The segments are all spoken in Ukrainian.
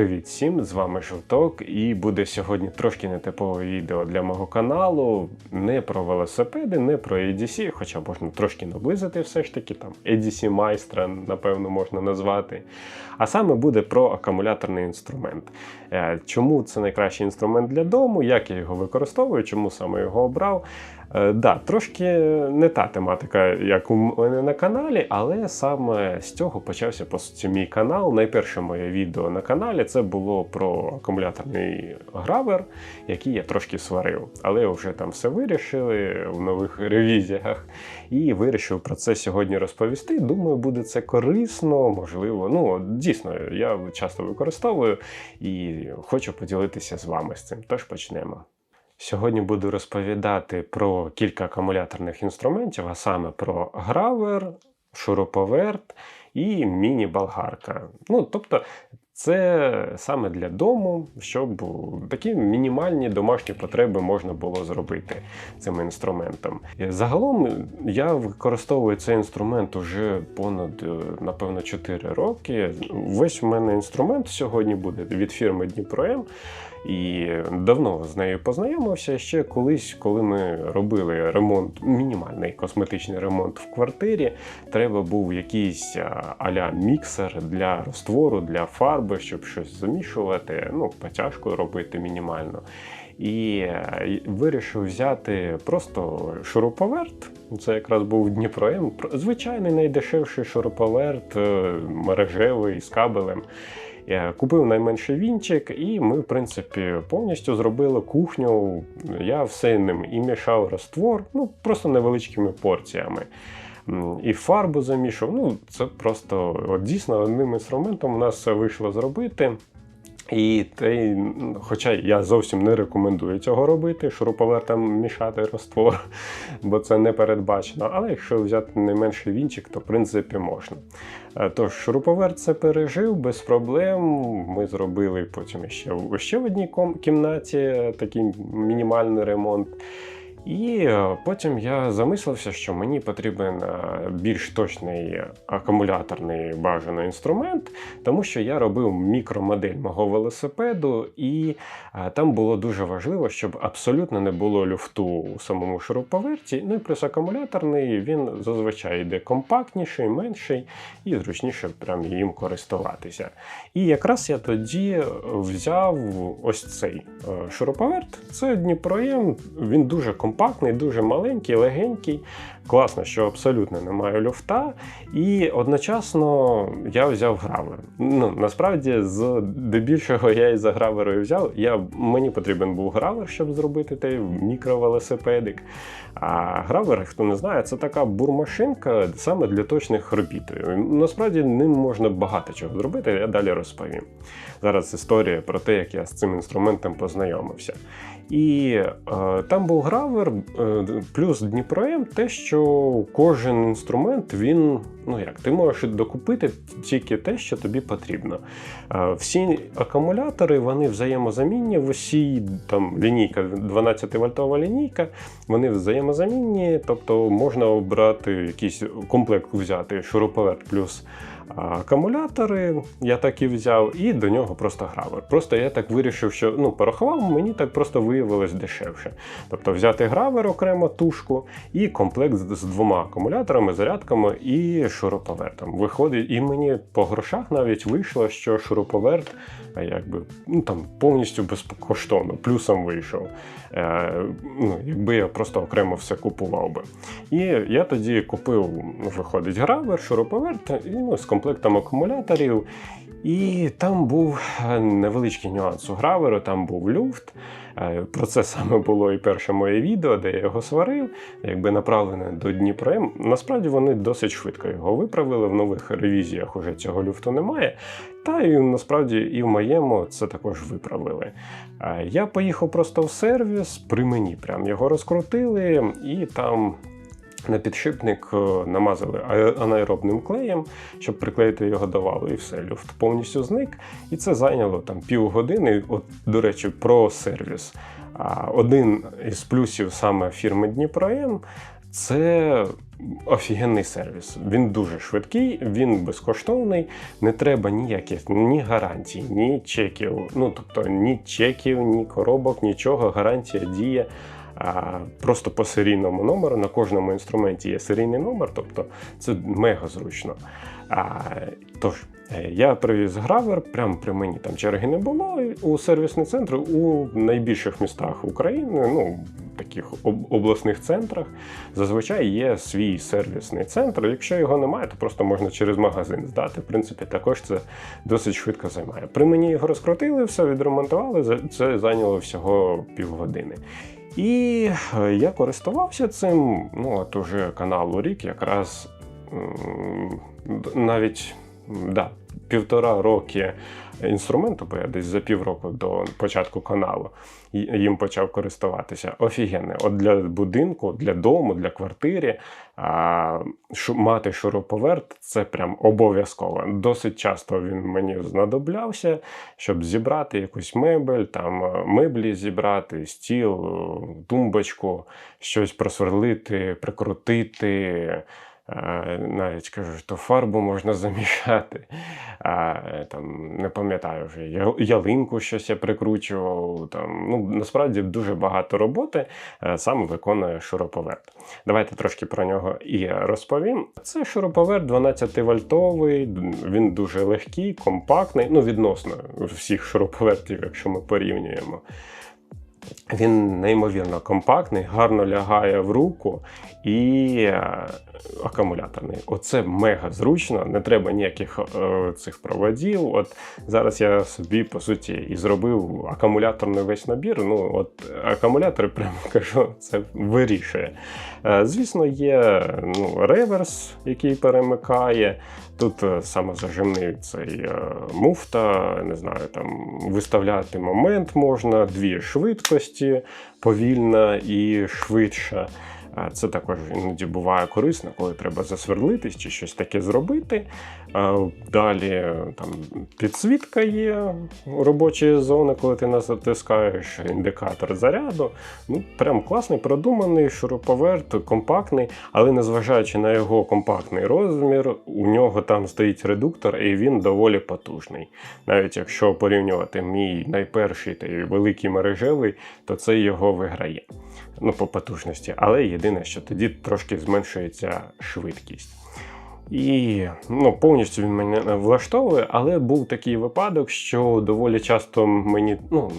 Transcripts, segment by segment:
Привіт всім! З вами Жовток, і буде сьогодні трошки нетипове відео для мого каналу. Не про велосипеди, не про EDC, хоча можна трошки наблизити все ж таки там EDC майстра, напевно, можна назвати. А саме буде про акумуляторний інструмент. Е, Чому це найкращий інструмент для дому, як я його використовую, чому саме його обрав. Е, да, трошки не та тематика, як у мене на каналі, але саме з цього почався по суті мій канал. Найперше моє відео на каналі це було про акумуляторний гравер, який я трошки сварив. Але вже там все вирішили в нових ревізіях. І вирішив про це сьогодні розповісти. Думаю, буде це корисно, можливо. Ну, дійсно, я часто використовую і хочу поділитися з вами з цим. Тож почнемо. Сьогодні буду розповідати про кілька акумуляторних інструментів, а саме про гравер, шуруповерт і міні-болгарка. Ну, тобто, це саме для дому, щоб такі мінімальні домашні потреби можна було зробити цим інструментом. Загалом я використовую цей інструмент уже понад, е, напевно, 4 роки. Весь у мене інструмент сьогодні буде від фірми Дніпро-М. І давно з нею познайомився ще колись, коли ми робили ремонт, мінімальний косметичний ремонт в квартирі. Треба був якийсь аля міксер для розтвору, для фарби, щоб щось замішувати, ну, потяжку робити мінімально. І е, вирішив взяти просто шуруповерт. Це якраз був Дніпро М. Звичайний найдешевший шуруповерт е, мережевий з кабелем. Я купив найменший вінчик, і ми, в принципі, повністю зробили кухню. Я все ним і мішав раствор, ну просто невеличкими порціями. І фарбу замішав. Ну, це просто от, дійсно одним інструментом у нас все вийшло зробити. І ти, хоча я зовсім не рекомендую цього робити, шуруповертом мішати раствор, бо це не передбачено. Але якщо взяти не менше вінчик, то в принципі можна. Е, Тож, шуруповерт це пережив без проблем. Ми зробили потім ще, ще в одній кімнаті такий мінімальний ремонт. І е, потім я замислився, що мені потрібен е, більш точний акумуляторний бажаний інструмент, тому що я робив мікромодель мого велосипеду, і е, там було дуже важливо, щоб абсолютно не було люфту у самому шуруповерті. Ну і плюс акумуляторний він зазвичай йде компактніший, менший і зручніше прям їм користуватися. І якраз я тоді взяв ось цей шуруповерт. Це Дніпроєм, він дуже компактний, дуже маленький, легенький. Класно, що абсолютно немає люфта. І одночасно я взяв гравер. Ну, насправді, з дебільшого я і за граверою взяв. Я, мені потрібен був гравер, щоб зробити той мікровелосипедик. А гравер, хто не знає, це така бурмашинка саме для точних робіт. Насправді ним можна багато чого зробити, я далі розповім. Зараз історія про те, як я з цим інструментом познайомився. І е, там був гравер, е, плюс Дніпром, те, що кожен інструмент він, ну як, ти можеш докупити тільки те, що тобі потрібно. Всі акумулятори вони взаємозамінні, в усій там лінійка, 12 вольтова лінійка, вони взаємозамінні, тобто можна обрати якийсь комплект взяти шуруповерт плюс акумулятори, я так і взяв, і до нього просто гравер. Просто я так вирішив, що ну, порахував, мені так просто виявилось дешевше. Тобто взяти гравер окремо тушку і комплект з, двома акумуляторами, зарядками і шуруповертом. Виходить, і мені по грошах навіть вийшло, що шуруповерт якби ну там повністю безкоштовно, плюсом вийшов. Е, ну, якби я просто окремо все купував би. І я тоді купив, виходить, гравер, шуруповерт і, ну, з комплектом акумуляторів. І там був е, невеличкий нюанс у граверу, там був люфт. Е, Про це саме було і перше моє відео, де я його сварив, якби направлене до Дніпром. Насправді вони досить швидко його виправили. В нових ревізіях уже цього люфту немає. Та і насправді і в моєму це також виправили. Е, Я поїхав просто в сервіс, при мені прям його розкрутили, і там на підшипник е, намазали анаеробним клеєм, щоб приклеїти його до валу, і все, люфт повністю зник. І це зайняло там півгодини. От, до речі, про сервіс. А, Один із плюсів саме фірми Дніпром це офігенний сервіс. Він дуже швидкий, він безкоштовний, не треба ніяких ні гарантій, ні чеків. Ну тобто ні чеків, ні коробок, нічого. Гарантія діє. Просто по серійному номеру на кожному інструменті є серійний номер, тобто це мега зручно. Тож, е, я привіз гравер, прямо при мені там черги не було у сервісний центр у найбільших містах України, ну таких обласних центрах. Зазвичай є свій сервісний центр. Якщо його немає, то просто можна через магазин здати. В принципі, також це досить швидко займає. При мені його розкрутили, все відремонтували. Це зайняло всього півгодини. І е, я користувався цим. Ну, от уже каналу рік, якраз навіть да, півтора роки інструменту, бо я десь за півроку до початку каналу їм почав користуватися. Офігенне. От для будинку, для дому, для квартири а, мати шуруповерт це прям обов'язково. Досить часто він мені знадоблявся, щоб зібрати якусь мебель, там е, меблі зібрати, стіл, е, тумбочку, щось просверлити, прикрутити. Навіть кажу, що фарбу можна замішати. А, е, там, не пам'ятаю вже, ялинку щось я прикручував. Там, ну, насправді дуже багато роботи е, саме виконує шуруповерт. Давайте трошки про нього і розповім. Це шуруповерт 12-вольтовий, він дуже легкий, компактний, ну, відносно всіх шуруповертів, якщо ми порівнюємо. Він неймовірно компактний, гарно лягає в руку і е, акумуляторний. Оце мега зручно, не треба ніяких е, цих проводів. От зараз я собі по суті і зробив акумуляторний весь набір. Ну от акумулятор, прямо кажу, це вирішує. Е, звісно, є ну, реверс, який перемикає. Тут саме зажимний цей е, муфта, не знаю, там виставляти момент можна, дві швидкості, повільна і швидша. Це також іноді буває корисно, коли треба засверлитись чи щось таке зробити. Далі там підсвітка є робочі зони, коли ти натискаєш індикатор заряду. Ну, прям класний, продуманий шуруповерт, компактний, але незважаючи на його компактний розмір, у нього там стоїть редуктор, і він доволі потужний. Навіть якщо порівнювати мій найперший та великий мережевий, то це його виграє. Ну, по потужності. Але єдине, що тоді трошки зменшується швидкість. І ну, повністю він мене влаштовує, але був такий випадок, що доволі часто мені, ну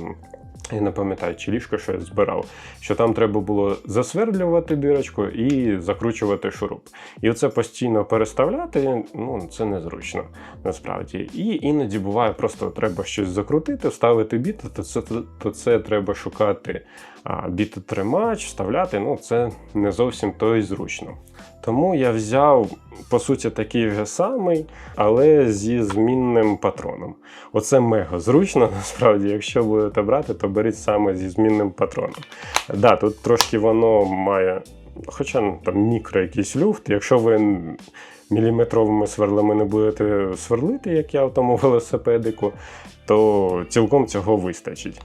я не пам'ятаю, чи ліжко що я збирав, що там треба було засвердлювати дирочку і закручувати шуруп. І оце постійно переставляти, ну це незручно насправді. І іноді буває, просто треба щось закрутити, вставити біт, то це, то це треба шукати а, бітотримач, вставляти. Ну це не зовсім то і зручно. Тому я взяв, по суті, такий же самий, але зі змінним патроном. Оце мега зручно, насправді, якщо будете брати, то беріть саме зі змінним патроном. Да, тут трошки воно має, хоча ну, там мікро якийсь люфт, якщо ви міліметровими сверлами не будете сверлити, як я в тому велосипедику, то цілком цього вистачить.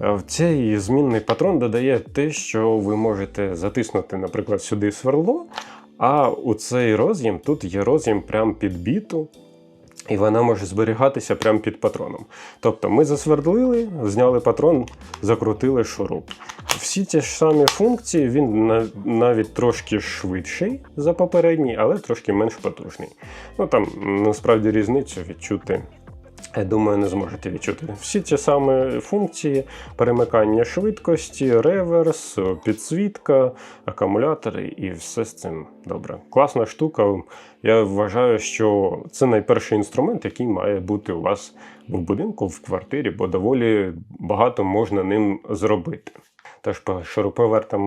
Е, цей змінний патрон додає те, що ви можете затиснути, наприклад, сюди сверло, а у цей роз'єм тут є роз'єм прямо під біту. І вона може зберігатися прямо під патроном. Тобто ми засвердлили, зняли патрон, закрутили шуруп. Всі ті ж самі функції, він навіть трошки швидший за попередній, але трошки менш потужний. Ну там насправді різницю відчути. Думаю, не зможете відчути. Всі ті самі функції: перемикання швидкості, реверс, підсвітка, акумулятори і все з цим добре. Класна штука. Я вважаю, що це найперший інструмент, який має бути у вас в будинку, в квартирі, бо доволі багато можна ним зробити. Теж по шуруповертам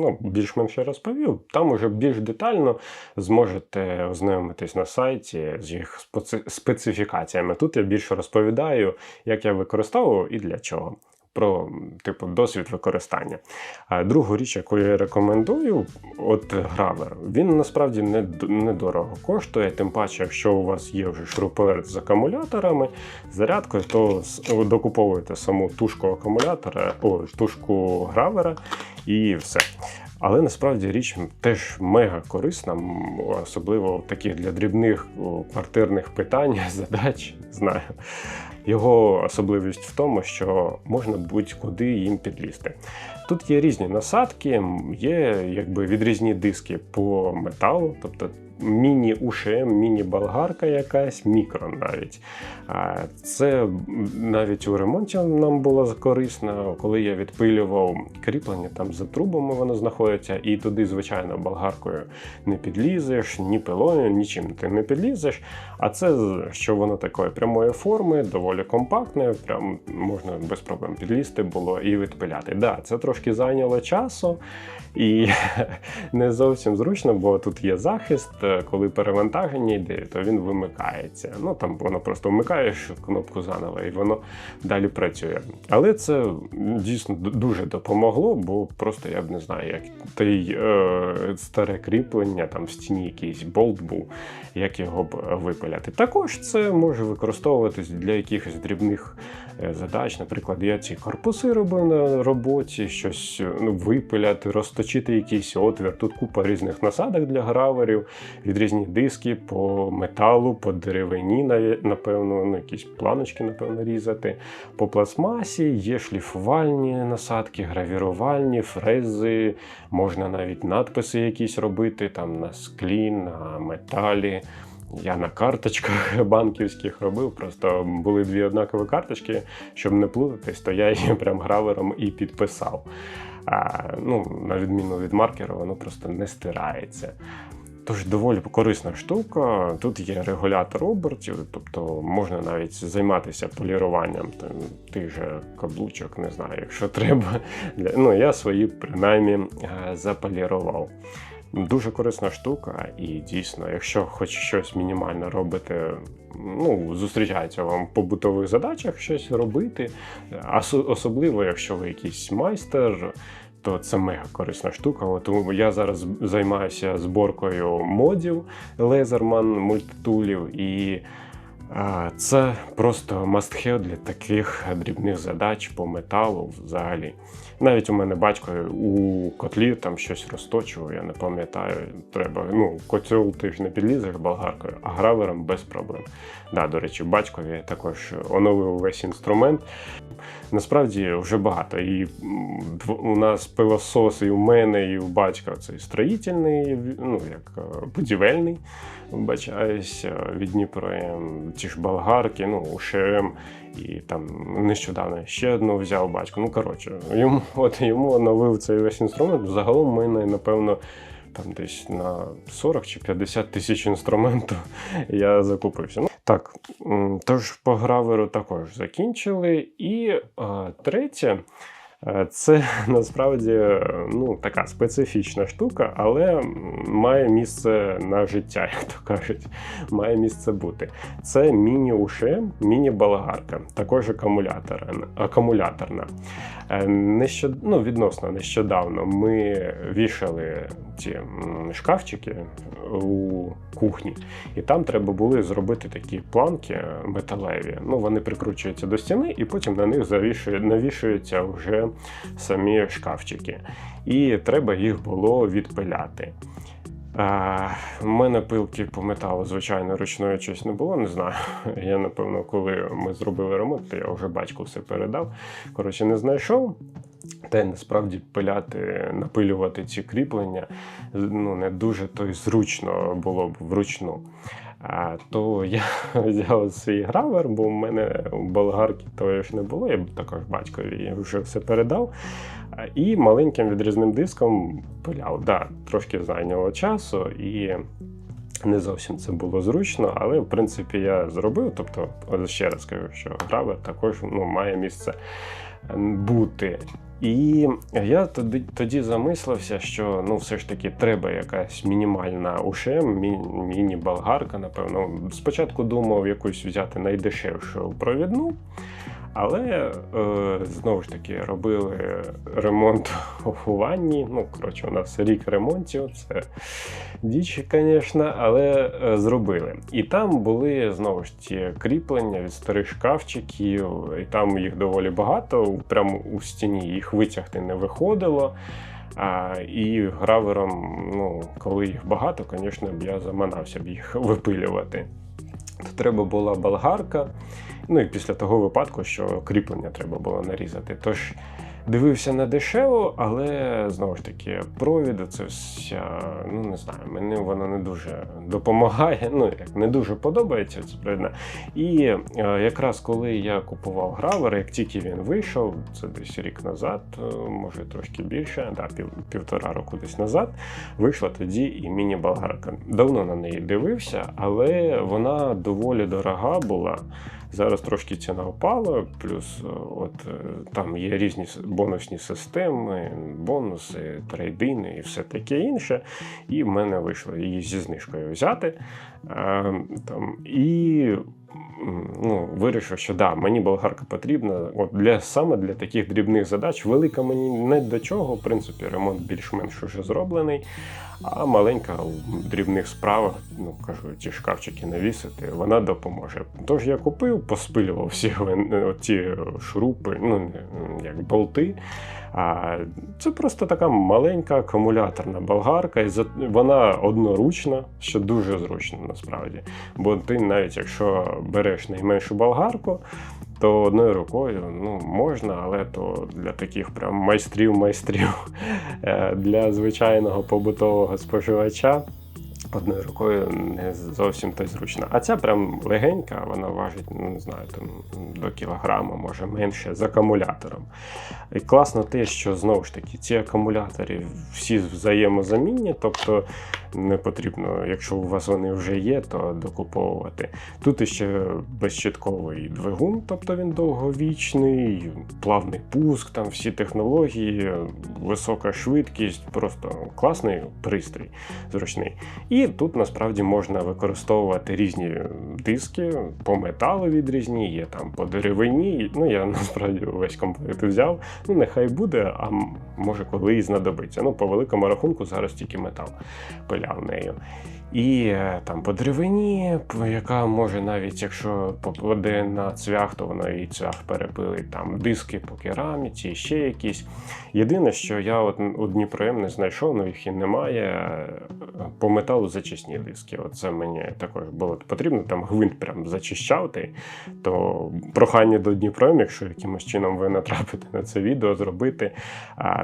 ну, більш-менш розповів. Там уже більш детально зможете ознайомитись на сайті з їх специфікаціями. Тут я більше розповідаю, як я використовував і для чого. Про типу досвід використання. А другу річ, яку я рекомендую, от гравер. Він насправді не недорого коштує. Тим паче, якщо у вас є вже шуруповерт з акумуляторами, зарядкою, то докуповуєте саму тушку акумулятора, о, тушку гравера і все. Але насправді річ теж мега корисна, особливо таких для дрібних квартирних питань, задач. Знаю. Його особливість в тому, що можна будь-куди їм підлізти. Тут є різні насадки, є якби відрізні диски по металу, тобто міні-ушем, міні-болгарка якась, мікро навіть. Це навіть у ремонті нам було корисно, коли я відпилював кріплення, там за трубами воно знаходиться, і туди, звичайно, болгаркою не підлізеш, ні пилою, нічим ти не підлізеш. А це що воно такої прямої форми, доволі компактне, прям можна без проблем підлізти було і відпиляти. Да, Це трошки зайняло часу. І не зовсім зручно, бо тут є захист. Коли перевантаження йде, то він вимикається. Ну там воно просто вмикаєш кнопку заново, і воно далі працює. Але це дійсно дуже допомогло, бо просто я б не знаю, як той е, старе кріплення, там в стіні якийсь болт був, як його б випиляти. Також це може використовуватись для якихось дрібних е, задач. Наприклад, я ці корпуси робив на роботі, щось ну, випиляти, розточити якийсь отвір. Тут купа різних насадок для граверів, від різних дисків по металу, по деревині, напевно, ну, якісь планочки, напевно, різати. По пластмасі є шліфувальні насадки, гравірувальні, фрези, можна навіть надписи якісь робити там на склі, на металі. Я на карточках банківських робив, просто були дві однакові карточки, щоб не плутатись, то я її прям гравером і підписав. А, ну, На відміну від маркера, воно просто не стирається. Тож доволі корисна штука. Тут є регулятор обертів, тобто можна навіть займатися поліруванням тих же каблучок, не знаю, якщо треба. Ну, Я свої принаймні е, заполірував. Дуже корисна штука, і дійсно, якщо хоч щось мінімально робите, ну, зустрічається вам по побутових задачах щось робити, особливо, якщо ви якийсь майстер, то це мега корисна штука. От я зараз займаюся зборкою модів Лезерман мультитулів, і це просто must-have для таких дрібних задач по металу взагалі. Навіть у мене батько у котлі там щось розточував, я не пам'ятаю. Треба, ну, котел ти ж не підлізеш болгаркою, а гравером без проблем. Да, До речі, батькові також оновив весь інструмент. Насправді вже багато. І у нас пилосос, і у мене, і у батька цей строїтельний, ну як е, будівельний. Вбачаюсь від Дніпро, ті ж болгарки, ну, УШМ. І там нещодавно ще одну взяв батько. Ну, коротше, йому от йому оновив цей весь інструмент. Загалом мене, напевно, там десь на 40 чи 50 тисяч інструменту я закупився. Ну, Так, тож по граверу також закінчили. І а, третє. Е, це насправді ну, така специфічна штука, але має місце на життя, як то кажуть, має місце бути. Це міні-ушем, міні-балагарка, також акумуляторна. Е, нещод... ну, Відносно нещодавно ми вішали ці шкафчики у кухні, і там треба було зробити такі планки металеві. Ну, Вони прикручуються до стіни, і потім на них навішуються вже самі шкафчики. І треба їх було відпиляти. У мене пилки по металу, звичайно, ручної щось не було, не знаю. Я, напевно, коли ми зробили ремонт, то я вже батьку все передав. Коротше, не знайшов. Та й насправді пиляти, напилювати ці кріплення ну, не дуже то й зручно було б вручну. То я взяв свій гравер, бо в мене болгарки того ж не було, я також батькові вже все передав. І маленьким відрізним диском пиляв. Да, Трошки зайняло часу і не зовсім це було зручно, але в принципі я зробив. Тобто, ще раз кажу, що гравер також ну, має місце бути. І я тоді тоді замислився, що ну все ж таки треба якась мінімальна ушем, міні-болгарка, напевно. Спочатку думав якусь взяти найдешевшу провідну. Але е, знову ж таки робили ремонт у ванні. Ну, коротше, у нас рік ремонтів, це діч, звісно, але е, зробили. І там були знову ж ті кріплення від старих шкафчиків, і там їх доволі багато. Прямо у стіні їх витягти не виходило. А, і гравером, ну, коли їх багато, звісно б я заманався б їх випилювати. Треба була болгарка. Ну і після того випадку, що кріплення треба було нарізати. Тож дивився на дешево, але знову ж таки, провід, це вся, ну не знаю, мені воно не дуже допомагає, ну як не дуже подобається це правильно. І е, якраз коли я купував гравер, як тільки він вийшов, це десь рік назад, е, може трошки більше, да, пів, півтора року десь назад, вийшла тоді і міні-болгарка. Давно на неї дивився, але вона доволі дорога була. Зараз трошки ціна впала, плюс е, от е, там є різні бонусні системи, бонуси, трейдини і все таке інше. І в мене вийшло її зі знижкою взяти. Е, там, і ну, вирішив, що да, мені болгарка потрібна от для, саме для таких дрібних задач. Велика мені не до чого, в принципі, ремонт більш-менш уже зроблений. А маленька в дрібних справах, ну кажу, ті шкафчики навісити, вона допоможе. Тож я купив, поспилював всі ті шурупи, ну як болти. А це просто така маленька акумуляторна болгарка, і вона одноручна, що дуже зручно насправді. Бо ти навіть якщо береш найменшу болгарку, то одною рукою ну, можна, але то для таких прям майстрів-майстрів Е, для звичайного побутового споживача. Одною рукою не зовсім та зручно. А ця прям легенька, вона важить, ну не знаю, там до кілограма, може менше, з акумулятором. І класно те, що знову ж таки ці акумулятори всі взаємозамінні, тобто не потрібно, якщо у вас вони вже є, то докуповувати. Тут іще безщитковий двигун, тобто він довговічний, плавний пуск, там всі технології, висока швидкість, просто класний пристрій, зручний. І тут насправді можна використовувати різні диски по металу відрізні, є там по деревині. Ну я насправді весь комплект взяв. Ну нехай буде, а може коли і знадобиться. Ну, по великому рахунку зараз тільки метал пиляв нею. І е, там по деревині, яка може навіть якщо попаде на цвях, то вона і цвях перепилить. Там диски по кераміці, ще якісь. Єдине, що я от у Дніпром не знайшов, ну їх і немає. е, По металу зачисні диски. Оце мені також було потрібно. Там гвинт прям зачищати. То прохання до Дніпром, якщо якимось чином ви натрапите на це відео, зробити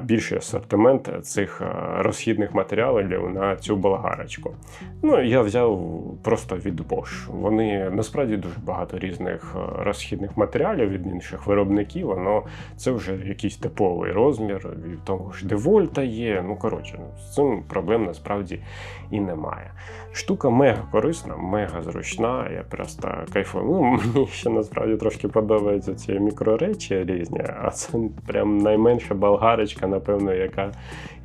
більший асортимент цих розхідних матеріалів на цю болгарочку. Ну, я взяв просто від Bosch. Вони насправді дуже багато різних е, розхідних матеріалів від інших виробників. Воно це вже якийсь типовий розмір, від того ж девольта є. Ну коротше, з цим проблем насправді і немає. Штука мега корисна, мега зручна. Я просто кайфую. Ну, мені ще насправді трошки подобаються ці мікроречі різні, а це прям найменша болгарочка, напевно, яка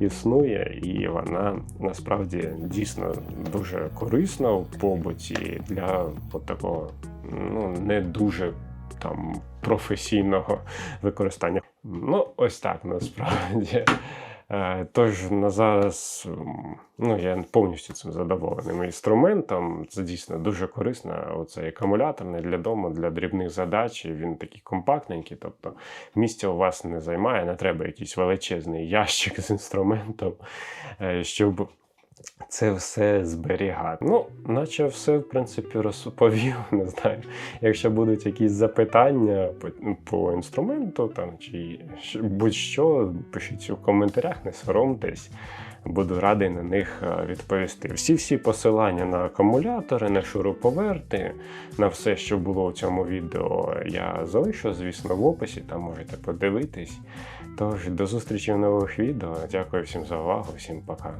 існує, і вона насправді дійсно дуже корисна в побуті для от такого ну, не дуже там професійного використання. Ну, ось так насправді. Е, Тож на зараз ну, я повністю цим задоволеним інструментом. Це дійсно дуже корисно. Оцей акумуляторний для дому, для дрібних задач. Він такий компактненький, тобто місця у вас не займає, не треба якийсь величезний ящик з інструментом, е, щоб це все зберігати. Ну, наче все, в принципі, розповів. Не знаю. Якщо будуть якісь запитання по, по інструменту там, чи будь-що, пишіть у коментарях, не соромтесь. Буду радий на них е, відповісти. Всі-всі посилання на акумулятори, на шуруповерти, на все, що було в цьому відео, я залишу, звісно, в описі, там можете подивитись. Тож до зустрічі в нових відео. Дякую всім за увагу, всім пока.